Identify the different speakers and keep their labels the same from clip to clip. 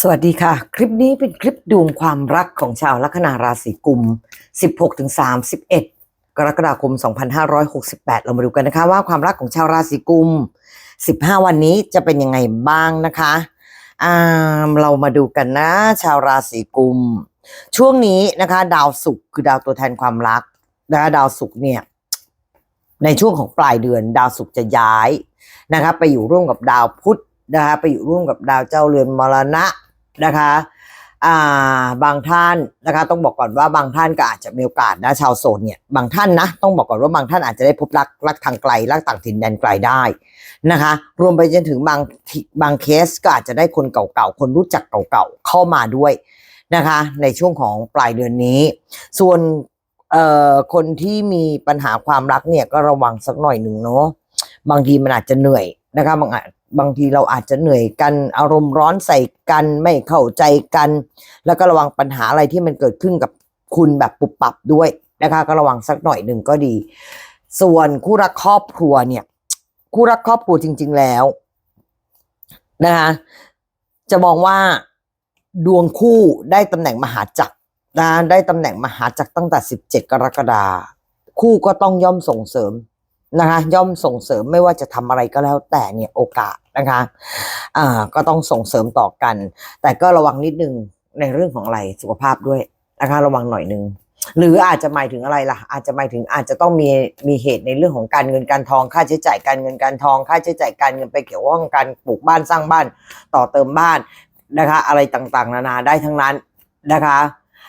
Speaker 1: สวัสดีค่ะ คลิปนี้เป็นคลิปดวงความรักของชาวลัคนาราศีกุม 16-31 กรกฎาคม 2568 เรามาดูกันนะคะ ว่าความรักของชาวราศีกุม 15 วันนี้จะเป็นยังไงบ้างนะคะอ่าเรามาดูกันนะ ชาวราศีกุม ช่วงนี้นะคะ ดาวศุกร์คือดาวตัวแทนความรักนะคะดาวศุกร์เนี่ย ในช่วงของปลายเดือน ดาวศุกร์จะย้ายนะคะไปอยู่ร่วมกับดาวพุธ นะคะไปอยู่ร่วมกับดาวเจ้าเรือนมรณะนะคะอ่าบางท่านนะคะต้องบอกก่อนว่าบางท่านก็อาจจะมีโอกาสนะชาวโสดเนี่ยบางท่านนะต้องบอกก่อนว่าบางท่านอาจจะได้พบรักรักทางไกลรักต่างถิ่นแดนไกลได้นะคะ รวมไปจนถึงบางบางเคสก็อาจจะได้คนเก่าๆคนรู้จักเก่าๆเข้ามาด้วยนะคะในช่วงของปลายเดือนนี้ ส่วนเอ่อคนที่มีปัญหาความรักเนี่ยก็ระวังสักหน่อยหนึ่งเนาะบางทีมันอาจจะเหนื่อยนะคะบางอาจ บางทีเราอาจจะเหนื่อยกัน อารมณ์ร้อนใส่กันไม่เข้าใจกัน แล้วก็ระวังปัญหาอะไรที่มันเกิดขึ้นกับคุณแบบปุบปับด้วยนะคะ ก็ระวังสักหน่อยหนึ่งก็ดี ส่วนคู่รักครอบครัวเนี่ยคู่รักครอบครัวจริง ๆแล้วนะคะจะมองว่าดวงคู่ได้ตำแหน่งมหาจักรนะได้ตำแหน่งมหาจักรตั้งแต่ 17 กรกฎาคู่ก็ต้องย่อมส่งเสริมนะคะย่อมส่งเสริมไม่ว่าจะทำอะไรก็แล้วแต่เนี่ยโอกาส นะคะอ่าก็ต้องส่งเสริมต่อกัน แต่ก็ระวังนิดนึงในเรื่องของอะไรสุขภาพด้วยนะคะ ระวังหน่อยนึงหรืออาจจะหมายถึงอะไรล่ะ อาจจะหมายถึงอาจจะต้องมีมีเหตุในเรื่องของการเงินการทองค่าใช้จ่ายการเงินการทอง ค่าใช้จ่ายการเงินไปเกี่ยวข้องการปลูกบ้านสร้างบ้านต่อเติมบ้านนะคะ อะไรต่างๆ นานาได้ทั้งนั้นนะคะ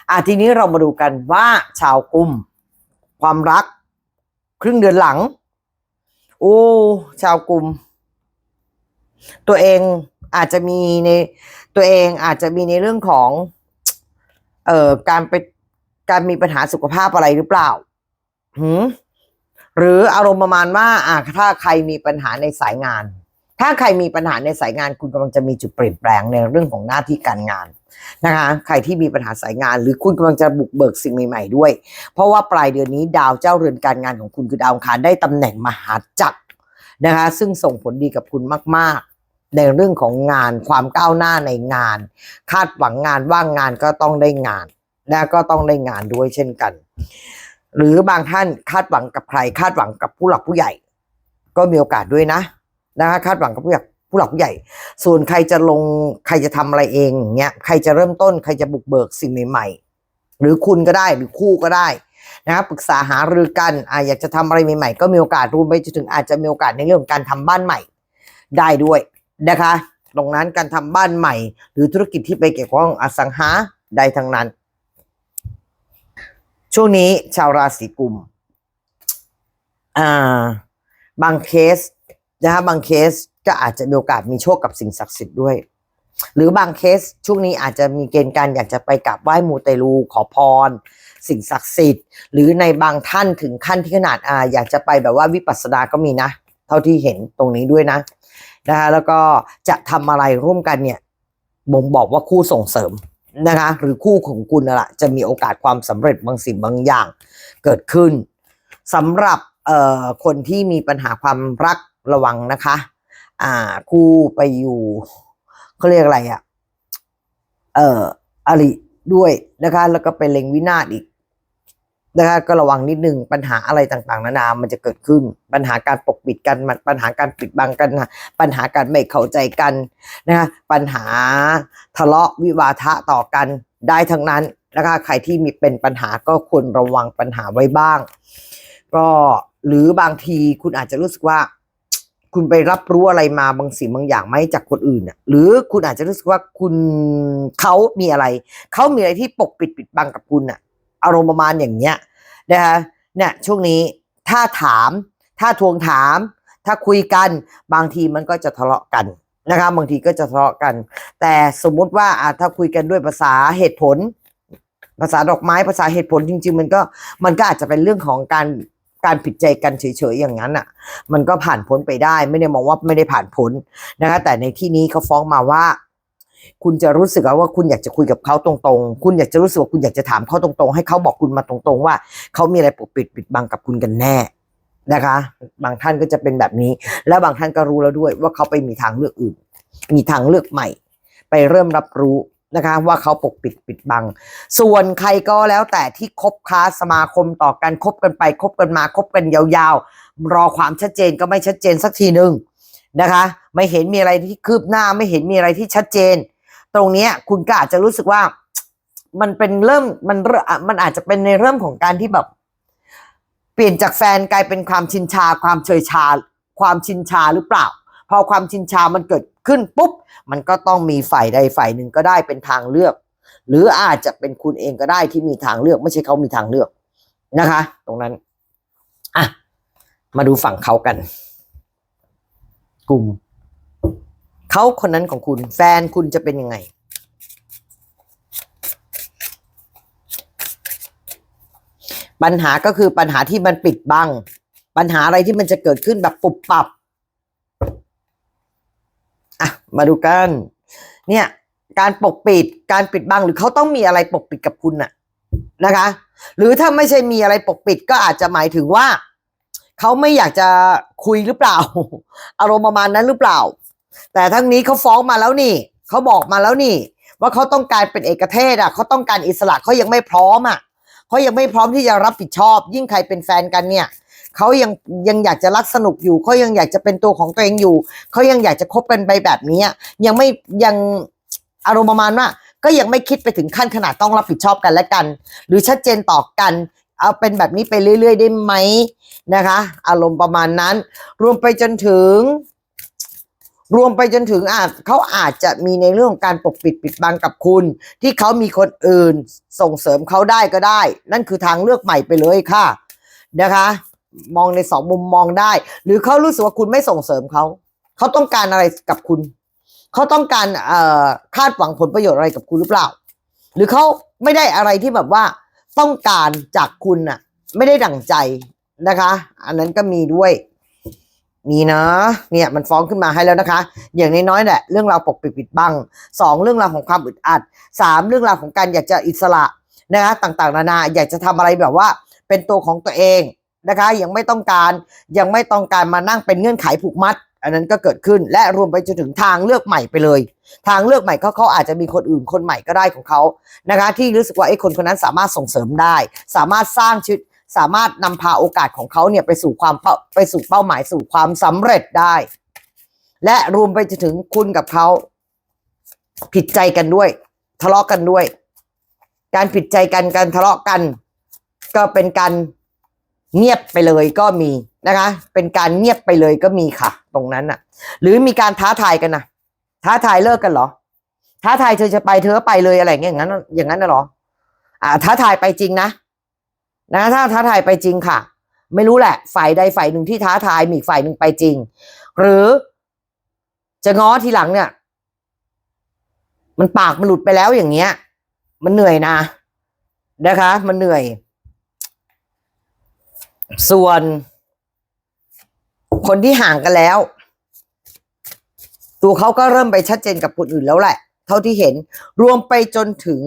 Speaker 1: อะทีนี้เรามาดูกันว่าชาวกุม ความรัก ครึ่งเดือนหลัง โอ้ ชาวกุม ตัวเองอาจจะมีในตัวเองอาจจะมีในเรื่องของ เอ่อการไปการมีปัญหาสุขภาพอะไรหรือเปล่าหืมหรืออารมณ์ประมาณว่าอ่าถ้าใครมีปัญหาในสายงาน ถ้าใครมีปัญหาในสายงาน คุณกำลังจะมีจุดเปลี่ยนแปลงในเรื่องของหน้าที่การงานนะคะ ใครที่มีปัญหาสายงาน หรือคุณกำลังจะบุกเบิกสิ่งใหม่ ๆ ด้วย เพราะว่าปลายเดือนนี้ดาวเจ้าเรือนการงานของคุณคือดาวอังคารได้ตำแหน่งมหาจักรนะคะ ซึ่งส่งผลดีกับคุณมาก ๆ ในเรื่องของงานความก้าวหน้าในงาน คาดหวังงานว่างงานก็ต้องได้งาน และก็ต้องได้งานด้วยเช่นกัน หรือบางท่านคาดหวังกับใคร คาดหวังกับผู้หลักผู้ใหญ่ ก็มีโอกาสด้วยนะนะคะคาดหวังกับผู้หลักผู้หลักผู้ใหญ่ ส่วนใครจะลงใครจะทำอะไรเองเงี้ยใครจะเริ่มต้นใครจะบุกเบิกสิ่งใหม่ๆ หรือคุณก็ได้หรือคู่ก็ได้นะครับปรึกษาหารือกันอ่าอยากจะทำอะไรใหม่ๆ ก็มีโอกาสรวมไปจนถึงอาจจะมีโอกาสในเรื่องของการทำบ้านใหม่ ได้ด้วย นะคะตรงนั้นการทำบ้านใหม่ หรือธุรกิจที่ไปเกี่ยวข้องอสังหาได้ทั้งนั้น ช่วงนี้ชาวราศีกุมอ่าบางเคสนะคะบางเคสก็อาจจะมีโอกาสมีโชคกับสิ่งศักดิ์สิทธิ์ด้วย หรือบางเคสช่วงนี้อาจจะมีเกณฑ์การอยากจะไปกราบไหว้มูเตลูขอพร สิ่งศักดิ์สิทธิ์ หรือในบางท่านถึงขั้นที่ขนาดอ่าอยากจะไปแบบว่าวิปัสสนาก็มีนะ เท่าที่เห็นตรงนี้ด้วยนะ นะคะแล้วก็จะทำอะไรร่วมกันเนี่ยบ่งบอกว่าคู่ส่งเสริมนะคะหรือคู่ของคุณนั่นแหละจะมีโอกาสความสำเร็จบางสิ่งบางอย่างเกิดขึ้นสำหรับเอ่อคนที่มีปัญหาความรักระวังนะคะอ่าคู่ไปอยู่เขาเรียกอะไรอะ่ะเอ่ออริด้วยนะคะ แล้วก็เป็นเล็งวินาศอีก นะคะก็ระวังนิดนึงปัญหาอะไรต่างๆ นานามันจะเกิดขึ้น ปัญหาการปกปิดกันปัญหาการปิดบังกัน ปัญหาการไม่เข้าใจกันนะคะปัญหาทะเลาะวิวาทะต่อกันได้ทั้งนั้นนะคะใครที่มีเป็นปัญหาก็ควรระวังปัญหาไว้บ้าง ก็หรือบางทีคุณอาจจะรู้สึกว่า คุณไปรับรู้อะไรมาบางสิ่งบางอย่างไหมจากคนอื่นน่ะหรือคุณอาจจะรู้สึกว่าคุณเขามีอะไรเขามีอะไรที่ปกปิดปิดบังกับคุณน่ะ อารมณ์ประมาณอย่างเงี้ยนะคะเนี่ยช่วงนี้ถ้าถาม ถ้าทวงถาม ถ้าคุยกันบางทีมันก็จะทะเลาะกันนะคะบางทีก็จะทะเลาะกัน แต่สมมุติว่าอถ้าคุยกันด้วยภาษาเหตุผล ภาษาดอกไม้ภาษาเหตุผลจริง ๆ มันก็มันก็อาจจะเป็นเรื่องของการการผิดใจกันเฉยๆอย่างนั้นอะ มันก็ผ่านพ้นไปได้ ไม่ได้มองว่าไม่ได้ผ่านพ้นนะคะแต่ในที่นี้เขาฟ้องมาว่า คุณจะรู้สึกว่าคุณอยากจะคุยกับเขาตรงๆ คุณอยากจะรู้สึกว่าคุณอยากจะถามเขาตรงๆ ให้เขาบอกคุณมาตรงๆ ว่าเขามีอะไรปกปิดปิดบังกับคุณกันแน่นะคะ บางท่านก็จะเป็นแบบนี้ แล้วบางท่านก็รู้แล้วด้วยว่าเขาไปมีทางเลือกอื่น มีทางเลือกใหม่ไปไปเริ่มรับรู้นะคะว่าเขาปกปิดปิดบัง ส่วนใครก็แล้วแต่ที่คบค้าสมาคมต่อกันคบกันไปคบกันมาคบกันยาวๆ รอความชัดเจนก็ไม่ชัดเจนสักทีหนึ่งนะคะ ไม่เห็นมีอะไรที่คืบหน้าไม่เห็นมีอะไรที่ชัดเจน ตรงนี้คุณก็อาจจะรู้สึกว่ามันเป็นเริ่มมันเริ่มมันอาจจะเป็นในเริ่มของการที่แบบ เปลี่ยนจากแฟนกลายเป็นความชินชา ความเฉยชา ความชินชาหรือเปล่า พอความชินชามันเกิดขึ้นปุ๊บ มันก็ต้องมีฝ่ายใดฝ่ายหนึ่งก็ได้เป็นทางเลือก หรืออาจจะเป็นคุณเองก็ได้ที่มีทางเลือก ไม่ใช่เขามีทางเลือกนะคะ ตรงนั้นอะมาดูฝั่งเขากัน กลุ่ม เขาคนนั้นของคุณ แฟนคุณจะเป็นยังไง ปัญหาก็คือปัญหาที่มันปิดบัง ปัญหาอะไรที่มันจะเกิดขึ้นแบบปุบปับอะมาดูกัน เนี่ยการปกปิดการปิดบังหรือเขาต้องมีอะไรปกปิดกับคุณน่ะนะคะ หรือถ้าไม่ใช่มีอะไรปกปิดก็อาจจะหมายถึงว่า เขาไม่อยากจะคุยหรือเปล่า อารมณ์ประมาณนั้นหรือเปล่า แต่ทั้งนี้เขาฟ้องมาแล้วนี่เขาบอกมาแล้วนี่ ว่าเขาต้องการเป็นเอกเทศอะเขาต้องการอิสระเขายังไม่พร้อมอะเขายังไม่พร้อมที่จะรับผิดชอบ ยิ่งใครเป็นแฟนกันเนี่ยเขายังยังอยากจะรักสนุกอยู่เขายังอยากจะเป็นตัวของตัวเองอยู่เขายังอยากจะคบกันไปแบบนี้ยังไม่ยังอารมณ์ประมาณว่าก็ยังไม่คิดไปถึงขั้นขนาดต้องรับผิดชอบกันและกัน หรือชัดเจนต่อกัน เอาเป็นแบบนี้ไปเรื่อย ๆ ได้ไหมนะคะ อารมณ์ประมาณนั้น รวมไปจนถึง รวมไปจนถึงอาจเขาอาจจะมีในเรื่องของการปกปิดปิดบังกับคุณ ที่เขามีคนอื่นส่งเสริมเขาได้ก็ได้ นั่นคือทางเลือกใหม่ไปเลยค่ะนะคะ มองในสองมุมมองได้ หรือเขารู้สึกว่าคุณไม่ส่งเสริมเขาเขาต้องการอะไรกับคุณ เขาต้องการเอ่อคาดหวังผลประโยชน์อะไรกับคุณหรือเปล่า หรือเขาไม่ได้อะไรที่แบบว่า ต้องการจากคุณน่ะ ไม่ได้ดั่งใจนะคะ อันนั้นก็มีด้วย มีนะเนี่ยมันฟ้องขึ้นมาให้แล้วนะคะ อย่างน้อยๆแหละเรื่องราวปกปิดปิดบังสองเรื่องราวของความอึดอัดสามเรื่องราวของการอยากจะอิสระนะคะต่างๆ นานาอยากจะทำอะไรแบบว่า เป็นตัวของตัวเองนะคะ ยังไม่ต้องการยังไม่ต้องการมานั่งเป็นเงื่อนไขผูกมัด อันนั้นก็เกิดขึ้นและรวมไปจนถึงทางเลือกใหม่ไปเลย ทางเลือกใหม่เขาเขาอาจจะมีคนอื่นคนใหม่ก็ได้ของเขานะคะ ที่รู้สึกว่าไอ้คนคนนั้นสามารถส่งเสริมได้ สามารถสร้างชีวิต สามารถนำพาโอกาสของเขาเนี่ยไปสู่ความเป้าไปสู่เป้าหมายสู่ความสำเร็จได้ และรวมไปจนถึงคุณกับเขา ผิดใจกันด้วย ทะเลาะกันด้วย การผิดใจกันการทะเลาะกัน ก็เป็นการเงียบไปเลยก็มีนะคะ เป็นการเงียบไปเลยก็มีค่ะ ตรงนั้นน่ะ หรือมีการท้าทายกันนะท้าทายเลิกกันเหรอ ท้าทายเธอจะไปเธอไปเลยอะไรอย่างเงี้ยอย่างนั้น อย่างนั้นน่ะเหรอ อ่า ท้าทายไปจริงนะ นะถ้าท้าทายไปจริงค่ะ ไม่รู้แหละ ฝ่ายใดฝ่ายหนึ่งที่ท้าทายมีอีกฝ่ายหนึ่งไปจริง หรือจะง้อทีหลังเนี่ย มันปากมันหลุดไปแล้วอย่างเงี้ย มันเหนื่อยนะนะคะ มันเหนื่อย ส่วน คนที่ห่างกันแล้ว ตัวเขาก็เริ่มไปชัดเจนกับคนอื่นแล้วแหละ เท่าที่เห็นรวมไปจนถึง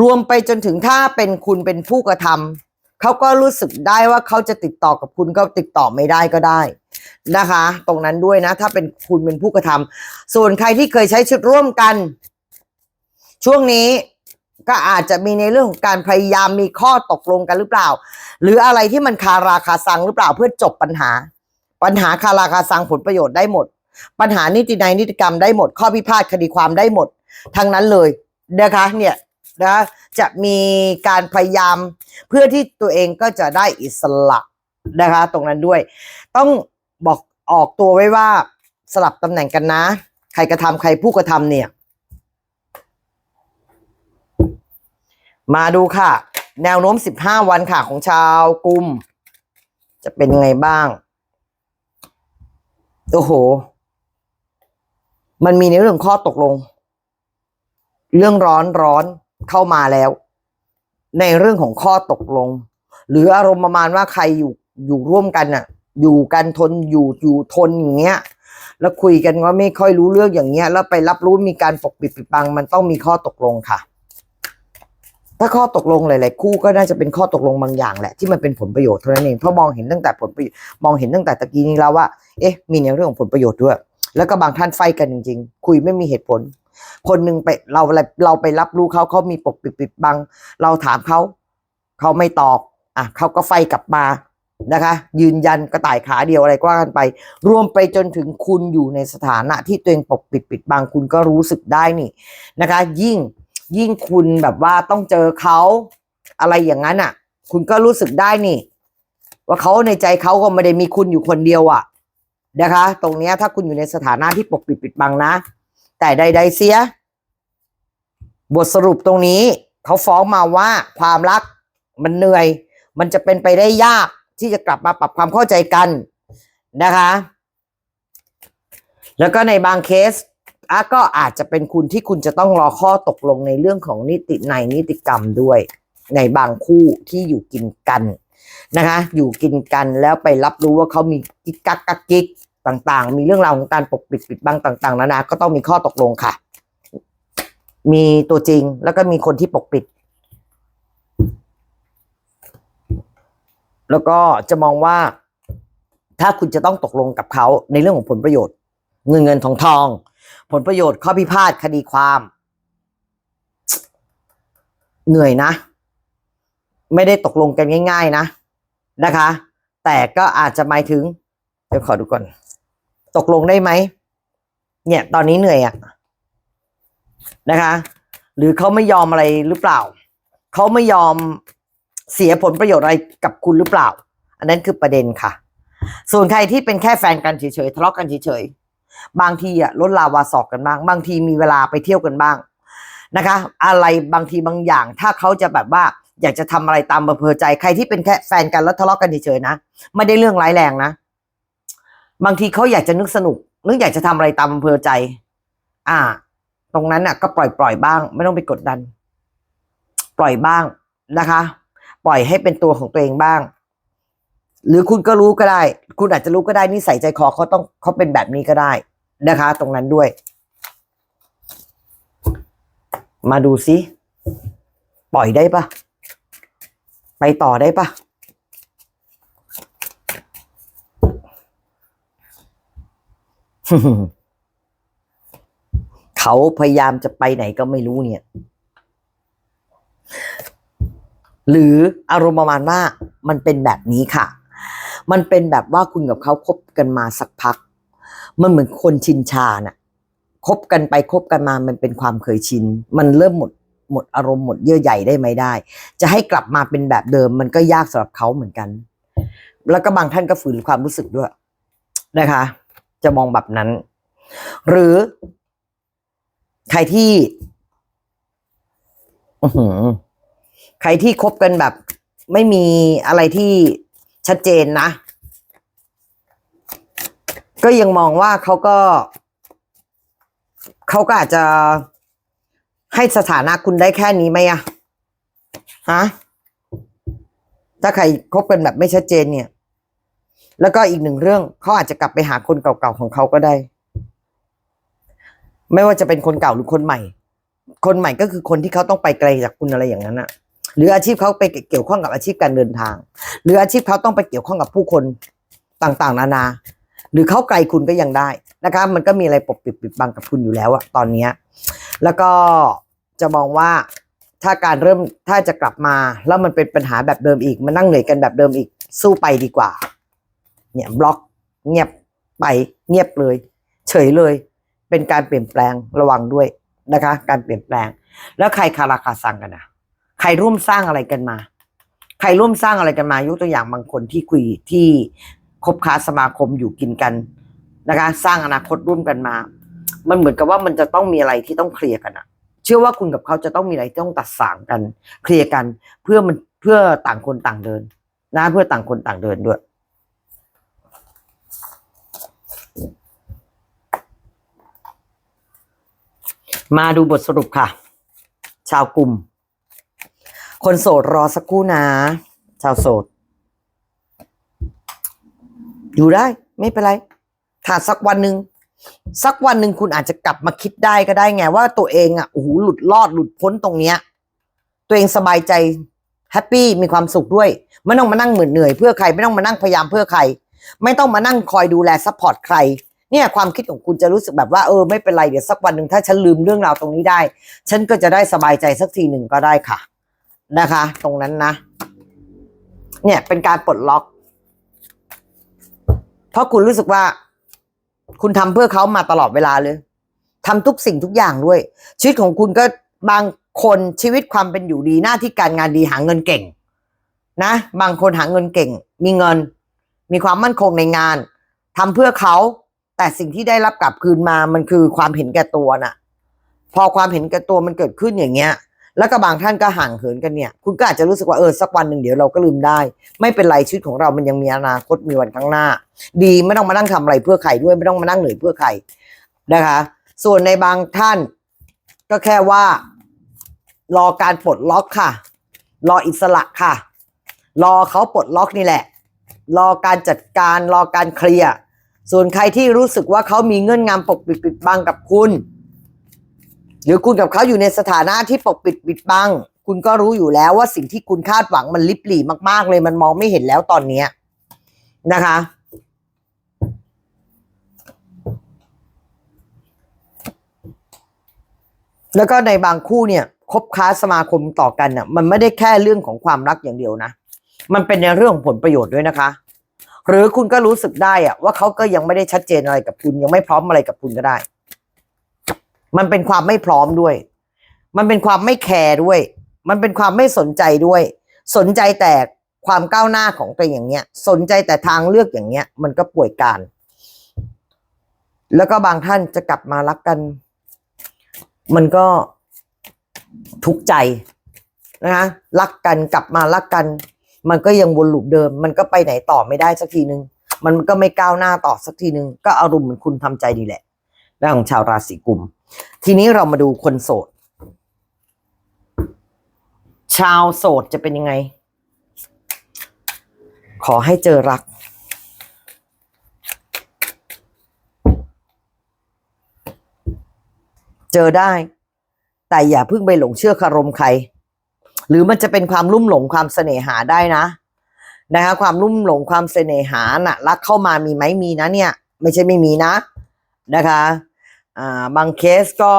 Speaker 1: รวมไปจนถึงถ้าเป็นคุณเป็นผู้กระทำเขาก็รู้สึกได้ว่าเขาจะติดต่อกับคุณก็ติดต่อไม่ได้ก็ได้นะคะ ตรงนั้นด้วยนะ ถ้าเป็นคุณเป็นผู้กระทำส่วนใครที่เคยใช้ชุดร่วมกัน ช่วงนี้ก็อาจจะมีในเรื่องของการพยายามมีข้อตกลงกันหรือเปล่า หรืออะไรที่มันคาราคาซังหรือเปล่าเพื่อจบปัญหา ปัญหาคาราคาซังผลประโยชน์ได้หมด ปัญหานิตินัยนิติกรรมได้หมด ข้อพิพาทคดีความได้หมด ทั้งนั้นเลยนะคะเนี่ย นะจะมีการพยายามเพื่อที่ตัวเองก็จะได้อิสระนะคะ ตรงนั้นด้วย ต้องบอกออกตัวไว้ว่าสลับตำแหน่งกันนะ ใครกระทำใครผู้กระทำเนี่ย มาดูค่ะ แนวโน้ม 15 วันค่ะของชาวกลุ่มจะเป็นยังไงบ้าง โอ้โห มันมีในเรื่องข้อตกลง เรื่องร้อนร้อน เข้ามาแล้ว ในเรื่องของข้อตกลง หรืออารมณ์ประมาณว่าใครอยู่อยู่ร่วมกันน่ะ อยู่กันทนอยู่อยู่ทนอย่างเงี้ย แล้วคุยกันว่าไม่ค่อยรู้เรื่องอย่างเงี้ย แล้วไปรับรู้มีการปกปิดปิดบัง มันต้องมีข้อตกลงค่ะ ถ้าข้อตกลงหลายๆคู่ก็น่าจะเป็นข้อตกลงบางอย่างแหละที่มันเป็นผลประโยชน์เท่านั้นเองเพราะมองเห็นตั้งแต่ผลประโยชน์มองเห็นตั้งแต่ตะกี้นี้แล้วว่า เอ๊ะ มีในเรื่องของผลประโยชน์ด้วย แล้วก็บางท่านไฟกันจริง ๆ คุยไม่มีเหตุผล คนหนึ่งไปเราเราไปรับรู้เขาเขามีปกปิดปิดบัง เราถามเขาเขาไม่ตอบอะเขาก็ไฟกลับมานะคะ ยืนยันกระต่ายขาเดียวอะไรก็ว่ากันไป รวมไปจนถึงคุณอยู่ในสถานะที่ตัวเองปกปิดปิดบังคุณก็รู้สึกได้นี่นะคะ ยิ่งยิ่งคุณแบบว่าต้องเจอเขาอะไรอย่างนั้นอะ คุณก็รู้สึกได้นี่ ว่าเขาในใจเขาก็ไม่ได้มีคุณอยู่คนเดียวอะนะคะ ตรงนี้ถ้าคุณอยู่ในสถานะที่ปกปิดปิดบังนะ แต่ใด ๆ เสีย บทสรุปตรงนี้ เขาฟ้องมาว่าความรักมันเหนื่อย มันจะเป็นไปได้ยากที่จะกลับมาปรับความเข้าใจกันนะคะ แล้วก็ในบางเคสอะก็อาจจะเป็นคุณที่คุณจะต้องรอข้อตกลงในเรื่องของนิติในนิติกรรมด้วย ในบางคู่ที่อยู่กินกันนะคะ อยู่กินกันแล้วไปรับรู้ว่าเขามีกิ๊กกักกักกิ๊ก ต่างๆ มีเรื่องราวของการปกปิดปิดบังต่างๆนานาก็ต้องมีข้อตกลงค่ะ มีตัวจริงแล้วก็มีคนที่ปกปิด แล้วก็จะมองว่า ถ้าคุณจะต้องตกลงกับเขาในเรื่องของผลประโยชน์ เงินเงินทองทอง ผลประโยชน์ข้อพิพาทคดีความ เหนื่อยนะ ไม่ได้ตกลงกันง่าย ๆ นะนะคะ แต่ก็อาจจะหมายถึง เดี๋ยวขอดูก่อน ตกลงได้ไหม เนี่ย ตอนนี้เหนื่อยอะนะคะ หรือเขาไม่ยอมอะไรหรือเปล่า เขาไม่ยอมเสียผลประโยชน์อะไรกับคุณหรือเปล่า อันนั้นคือประเด็นค่ะ ส่วนใครที่เป็นแค่แฟนกันเฉยๆทะเลาะกันเฉยๆบางทีอะลดลาวาสอกกันบ้าง บางทีมีเวลาไปเที่ยวกันบ้างนะคะ อะไรบางทีบางอย่าง ถ้าเขาจะแบบว่าอยากจะทำอะไรตามอำเภอใจ ใครที่เป็นแค่แฟนกันแล้วทะเลาะกันเฉยๆนะ ไม่ได้เรื่องร้ายแรงนะ บางทีเขาอยากจะนึกสนุกนึกอยากจะทำอะไรตามอำเภอใจ อ่า ตรงนั้นน่ะ ก็ปล่อยปล่อยบ้าง ไม่ต้องไปกดดัน ปล่อยบ้างนะคะ ปล่อยให้เป็นตัวของตัวเองบ้าง หรือคุณก็รู้ก็ได้ คุณอาจจะรู้ก็ได้นิสัยใจคอเขาต้องเขาเป็นแบบนี้ก็ได้นะคะ ตรงนั้นด้วย มาดูซิปล่อยได้ปะไปต่อได้ปะ เขาพยายามจะไปไหนก็ไม่รู้เนี่ย หรืออารมณ์ประมาณว่ามันเป็นแบบนี้ค่ะ มันเป็นแบบว่าคุณกับเขาคบกันมาสักพัก มันเหมือนคนชินชาน่ะคบกันไปคบกันมามันเป็นความเคยชิน มันเริ่มหมดหมดอารมณ์หมดเยื่อใยได้ไหมได้ จะให้กลับมาเป็นแบบเดิม มันก็ยากสำหรับเขาเหมือนกัน แล้วก็บางท่านก็ฝืนความรู้สึกด้วยนะคะ จะมองแบบนั้น หรือ ใครที่ใครที่คบกันแบบ ไม่มีอะไรที่ชัดเจนนะ ก็ยังมองว่าเขาก็ เขาก็อาจจะให้สถานะคุณได้แค่นี้ไหมอะฮะถ้าใครคบกันแบบไม่ชัดเจนเนี่ย แล้วก็อีกหนึ่งเรื่องเขาอาจจะกลับไปหาคนเก่าๆของเขาก็ได้ ไม่ว่าจะเป็นคนเก่าหรือคนใหม่ คนใหม่ก็คือคนที่เขาต้องไปไกลจากคุณอะไรอย่างนั้นอะหรืออาชีพเขาไปเกี่ยวข้องกับอาชีพการเดินทาง หรืออาชีพเขาต้องไปเกี่ยวข้องกับผู้คนต่างๆ นานา หรือเขาไกลคุณก็ยังได้นะคะ มันก็มีอะไรปกปิดปิดบังกับคุณอยู่แล้วอะตอนเนี้ยแล้วก็จะมองว่าถ้าการเริ่มถ้าจะกลับมาแล้วมันเป็นปัญหาแบบเดิมอีก มันนั่งเหนื่อยกันแบบเดิมอีกสู้ไปดีกว่า เนี่ยบล็อกเงียบไปเงียบเลย เฉยเลย เป็นการเปลี่ยนแปลงระวังด้วยนะคะ การเปลี่ยนแปลง แล้วใครคาราคาซังกันนะใครร่วมสร้างอะไรกันมา ใครร่วมสร้างอะไรกันมายกตัวอย่างบางคนที่คุยที่คบค้าสมาคมอยู่กินกันนะคะ สร้างอนาคตร่วมกันมา มันเหมือนกับว่ามันจะต้องมีอะไรที่ต้องเคลียร์กันอะเชื่อว่าคุณกับเขาจะต้องมีอะไรที่ต้องตัดสางกัน เคลียร์กันเพื่อมันเพื่อต่างคนต่างเดิน นะเพื่อต่างคนต่างเดินด้วย มาดูบทสรุปค่ะ ชาวกลุ่ม คนโสดรอสักครู่นะ ชาวโสด อยู่ได้ ไม่เป็นไรถ้าสักวันหนึ่งสักวันหนึ่งคุณอาจจะกลับมาคิดได้ก็ได้ไง ว่าตัวเองอะโอ้โหหลุดรอดหลุดพ้นตรงเนี้ย ตัวเองสบายใจแฮปปี้มีความสุขด้วย ไม่ต้องมานั่งเหมือนเหนื่อยเพื่อใคร ไม่ต้องมานั่งพยายามเพื่อใคร ไม่ต้องมานั่งคอยดูแลซัพพอร์ตใคร เนี่ยความคิดของคุณจะรู้สึกแบบว่าเออไม่เป็นไรเดี๋ยวสักวันหนึ่งถ้าฉันลืมเรื่องราวตรงนี้ได้ ฉันก็จะได้สบายใจสักทีหนึ่งก็ได้ค่ะ นะคะ ตรงนั้นนะ เนี่ยเป็นการปลดล็อก เพราะคุณรู้สึกว่า คุณทำเพื่อเขามาตลอดเวลาเลยทำทุกสิ่งทุกอย่างด้วย ชีวิตของคุณก็บางคนชีวิตความเป็นอยู่ดีหน้าที่การงานดีหาเงินเก่ง นะ บางคนหาเงินเก่ง มีเงิน มีความมั่นคงในงานทำเพื่อเขา แต่สิ่งที่ได้รับกลับคืนมามันคือความเห็นแก่ตัวน่ะ พอความเห็นแก่ตัวมันเกิดขึ้นอย่างเงี้ย แล้วก็บางท่านก็ห่างเหินกันเนี่ย คุณก็อาจจะรู้สึกว่าเออสักวันหนึ่งเดี๋ยวเราก็ลืมได้ ไม่เป็นไรชีวิตของเรามันยังมีอนาคตมีวันข้างหน้า ดีไม่ต้องมานั่งทำอะไรเพื่อใครด้วยไม่ต้องมานั่งเหนื่อยเพื่อใครนะคะ ส่วนในบางท่าน ก็แค่ว่า รอการปลดล็อกค่ะ รออิสระค่ะ รอเขาปลดล็อกนี่แหละ รอการจัดการรอการเคลียร์ ส่วนใครที่รู้สึกว่าเขามีเงื่อนงำปกปิดปิดบังกับคุณ หรือคุณกับเขาอยู่ในสถานะที่ปกปิดปิดบัง คุณก็รู้อยู่แล้วว่าสิ่งที่คุณคาดหวังมันลิบหลี่มาก ๆ เลยมันมองไม่เห็นแล้วตอนเนี้นะคะ แล้วก็ในบางคู่เนี่ยคบค้าสมาคมต่อกันน่ะมันไม่ได้แค่เรื่องของความรักอย่างเดียวนะ มันเป็นในเรื่องผลประโยชน์ด้วยนะคะ หรือคุณก็รู้สึกได้อะว่าเขาก็ยังไม่ได้ชัดเจนอะไรกับคุณ ยังไม่พร้อมอะไรกับคุณก็ได้ มันเป็นความไม่พร้อมด้วย มันเป็นความไม่แคร์ด้วย มันเป็นความไม่สนใจด้วย สนใจแต่ความก้าวหน้าของตัวองอย่างเงี้ย สนใจแต่ทางเลือกอย่างเงี้ย มันก็ป่วยการ แล้วก็บางท่านจะกลับมารักกัน มันก็ทุกข์ใจนะคะรักกันกลับมารักกัน มันก็ยังวนลูปเดิม มันก็ไปไหนต่อไม่ได้สักทีนึง มันก็ไม่ก้าวหน้าต่อสักทีนึง ก็อารมณ์เหมือนคุณทำใจนี่แหละเรื่องของชาวราศีกุม ทีนี้เรามาดูคนโสด ชาวโสดจะเป็นยังไง ขอให้เจอรัก เจอได้ แต่อย่าเพิ่งไปหลงเชื่อคารมใคร หรือมันจะเป็นความลุ่มหลงความเสน่หาได้นะนะคะความลุ่มหลงความเสน่หาน่ะรักเข้ามามีไหมมีนะเนี่ย ไม่ใช่ไม่มีนะนะคะอ่าบางเคสก็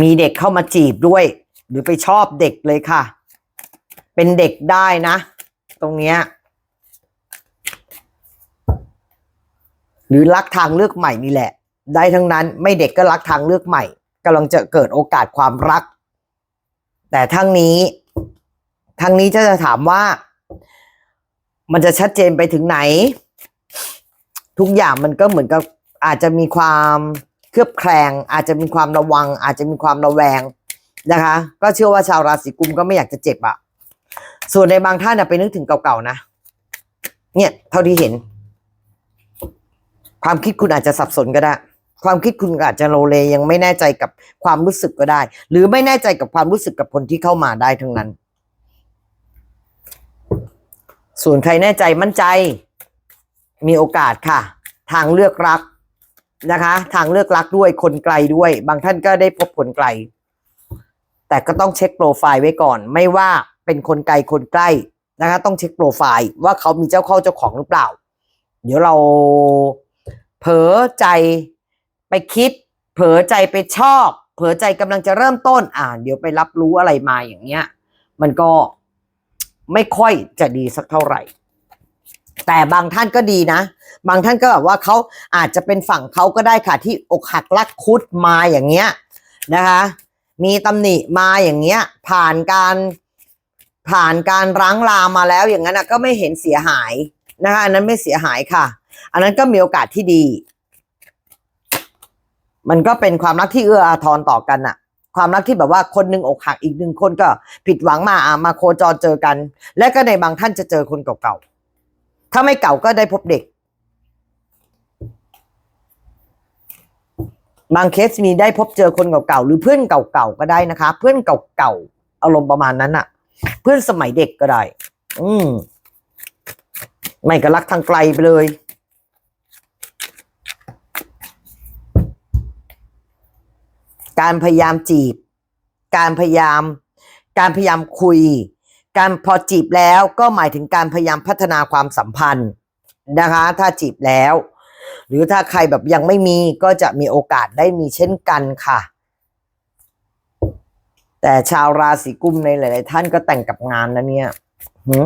Speaker 1: มีเด็กเข้ามาจีบด้วย หรือไปชอบเด็กเลยค่ะ เป็นเด็กได้นะ ตรงเนี้ยหรือรักทางเลือกใหม่นี่แหละ ได้ทั้งนั้นไม่เด็กก็รักทางเลือกใหม่กำลังจะเกิดโอกาสความรัก แต่ทั้งนี้ ทั้งนี้จะจะถามว่า มันจะชัดเจนไปถึงไหน ทุกอย่างมันก็เหมือนกับอาจจะมีความเคลือบแคลง อาจจะมีความระวัง อาจจะมีความระแวงนะคะ ก็เชื่อว่าชาวราศีกุมก็ไม่อยากจะเจ็บอะส่วนในบางท่านนะไปนึกถึงเก่าๆนะ เนี่ย เท่าที่เห็น ความคิดคุณอาจจะสับสนก็ได้ ความคิดคุณอาจจะโลเลยังไม่แน่ใจกับความรู้สึกก็ได้ หรือไม่แน่ใจกับความรู้สึกกับคนที่เข้ามาได้ทั้งนั้น ส่วนใครแน่ใจมั่นใจ มีโอกาสค่ะ ทางเลือกรักนะคะ ทางเลือกรักด้วยคนไกลด้วย บางท่านก็ได้พบคนไกล แต่ก็ต้องเช็คโปรไฟล์ไว้ก่อน ไม่ว่าเป็นคนไกลคนใกล้นะคะ ต้องเช็คโปรไฟล์ว่าเขามีเจ้าเข้าเจ้าของหรือเปล่า เดี๋ยวเราเผลอใจ ไปคิด เผลอใจไปชอบ เผลอใจกำลังจะเริ่มต้น อ่าเดี๋ยวไปรับรู้อะไรมาอย่างเงี้ย มันก็ไม่ค่อยจะดีสักเท่าไหร่ แต่บางท่านก็ดีนะ บางท่านก็แบบว่าเขาอาจจะเป็นฝั่งเขาก็ได้ค่ะ ที่อกหักรักคุดมาอย่างเงี้ยนะคะ มีตำหนิมาอย่างเงี้ย ผ่านการผ่านการร้างลามาแล้วอย่างนั้นก็ไม่เห็นเสียหายนะคะอันนั้นไม่เสียหายค่ะ อันนั้นก็มีโอกาสที่ดี มันก็เป็นความรักที่เอื้ออาทรต่อกันอะความรักที่แบบว่าคนหนึ่งอกหักอีกหนึ่งคนก็ผิดหวังมาอะมาโคจรเจอกัน และก็ในบางท่านจะเจอคนเก่าๆ ถ้าไม่เก่าก็ได้พบเด็ก บางเคสมีได้พบเจอคนเก่าๆหรือเพื่อนเก่าๆก็ได้นะคะ เพื่อนเก่าๆอารมณ์ประมาณนั้นอะเพื่อนสมัยเด็กก็ได้ อืมไม่ก็รักทางไกลไปเลย การพยายามจีบ การพยายาม การพยายามคุย การพอจีบแล้วก็หมายถึงการพยายามพัฒนาความสัมพันธ์นะคะ ถ้าจีบแล้ว หรือถ้าใครแบบยังไม่มีก็จะมีโอกาสได้มีเช่นกันค่ะ แต่ชาวราศีกุมในหลาย ๆ ท่านก็แต่งกับงานนะเนี่ยหื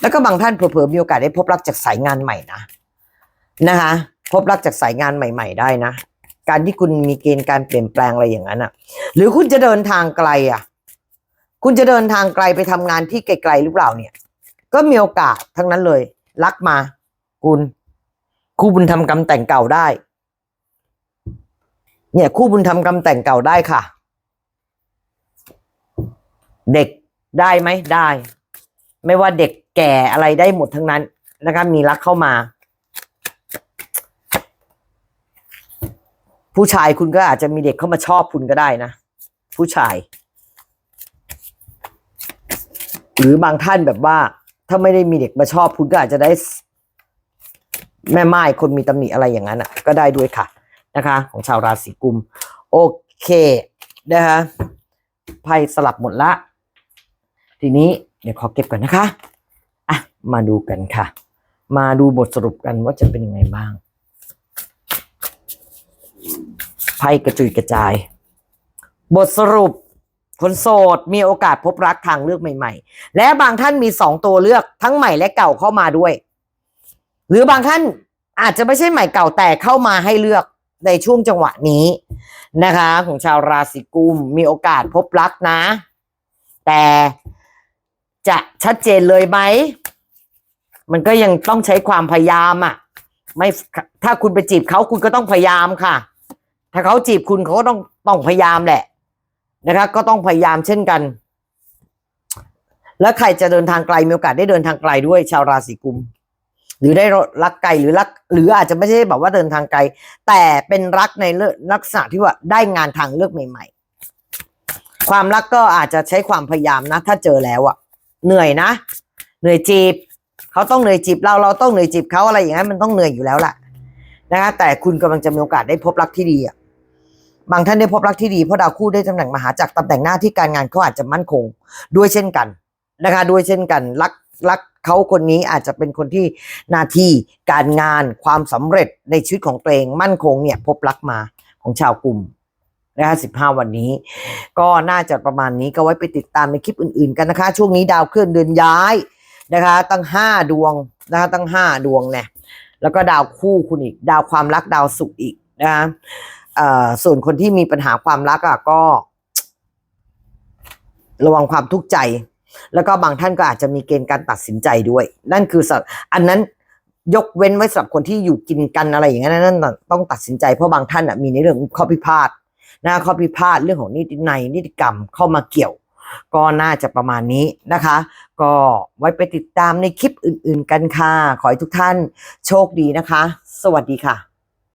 Speaker 1: แล้วก็บางท่านเผลอๆมีโอกาสได้พบรักจากสายงานใหม่นะนะคะ พบรักจากสายงานใหม่ ๆ ได้นะ การที่คุณมีเกณฑ์การเปลี่ยนแปลงอะไรอย่างนั้นอะหรือคุณจะเดินทางไกลอะคุณจะเดินทางไกลไปทำงานที่ไกลๆหรือเปล่าเนี่ย ก็มีโอกาสทั้งนั้นเลย รักมา คุณ คู่บุญทำกรรมแต่งเก่าได้ เนี่ย คู่บุญทำกรรมแต่งเก่าได้ค่ะ เด็กได้ไหมได้ ไม่ว่าเด็กแก่อะไรได้หมดทั้งนั้นนะคะมีรักเข้ามา ผู้ชายคุณก็อาจจะมีเด็กเข้ามาชอบคุณก็ได้นะ ผู้ชาย หรือบางท่านแบบว่า ถ้าไม่ได้มีเด็กมาชอบคุณก็อาจจะได้ แม่ไม้คนมีตำหนิอะไรอย่างนั้นอะ ก็ได้ด้วยค่ะนะคะ ของชาวราศีกุม โอเคนะคะไพ่สลับหมดละ ทีนี้เดี๋ยวขอเก็บก่อนนะคะอะมาดูกันค่ะ มาดูบทสรุปกันว่าจะเป็นยังไงบ้าง ไพ่กระจุยกระจาย บทสรุป คนโสดมีโอกาสพบรักทางเลือกใหม่ ๆ และบางท่านมีสองตัวเลือกทั้งใหม่และเก่าเข้ามาด้วย หรือบางท่านอาจจะไม่ใช่ใหม่เก่าแต่เข้ามาให้เลือกในช่วงจังหวะนี้นะคะ ของชาวราศีกุมมีโอกาสพบรักนะ แต่จะชัดเจนเลยไหมมันก็ยังต้องใช้ความพยายามอะ ไม่ถ้าคุณไปจีบเขาคุณก็ต้องพยายามค่ะ ถ้าเขาจีบคุณเขาก็ต้องต้องพยายามแหละนะคะก็ต้องพยายามเช่นกัน แล้วใครจะเดินทางไกลมีโอกาสได้เดินทางไกลด้วยชาวราศีกุม หรือได้รักไกลหรือรัก หรืออาจจะไม่ใช่แบบว่าเดินทางไกล แต่เป็นรักในลักษณะที่ว่าได้งานทางเลือกใหม่ ๆ ความรักก็อาจจะใช้ความพยายามนะ ถ้าเจอแล้วอะเหนื่อยนะ เหนื่อยจีบ เขาต้องเหนื่อยจีบเราเราต้องเหนื่อยจีบเขาอะไรอย่างนั้นมันต้องเหนื่อยอยู่แล้วล่ะนะคะแต่คุณกำลังจะมีโอกาสได้พบรักที่ดีอะ บางท่านได้พบรักที่ดีเพราะดาวคู่ได้ตำแหน่งมหาจากรตำแหน่งหน้าที่การงานเขาอาจจะมั่นคง ด้วยเช่นกันนะคะด้วยเช่นกันรักรักเขาคนนี้อาจจะเป็นคนที่หน้าที่การงานความสำเร็จในชีวิตของตัวเองมั่นคงเนี่ยพบรักมาของชาวกลุ่มนะคะสิบห้าวันนี้ ก็น่าจะประมาณนี้ก็ไว้ไปติดตามในคลิปอื่นๆกันนะคะ ช่วงนี้ดาวเคลื่อนเดือนย้ายนะคะ ตั้งห้าดวงนะคะตั้งห้าดวงเนี่ยแล้วก็ดาวคู่คุณอีก ดาวความรักดาวสุขอีกนะคะ ส่วนคนที่มีปัญหาความรักอะก็ ระวังความทุกข์ใจ แล้วก็บางท่านก็อาจจะมีเกณฑ์การตัดสินใจด้วย นั่นคือสัตว์อันนั้นยกเว้นไว้สำหรับคนที่อยู่กินกันอะไรอย่างนั้นนั่นต้องตัดสินใจเพราะบางท่านอะมีในเรื่องข้อพิพาทนะข้อพิพาทเรื่องของนิติในนิติกรรมเข้ามาเกี่ยว ก็น่าจะประมาณนี้นะคะ ก็ไว้ไปติดตามในคลิปอื่น ๆ กันค่ะ ขอให้ทุกท่านโชคดีนะคะ สวัสดีค่ะ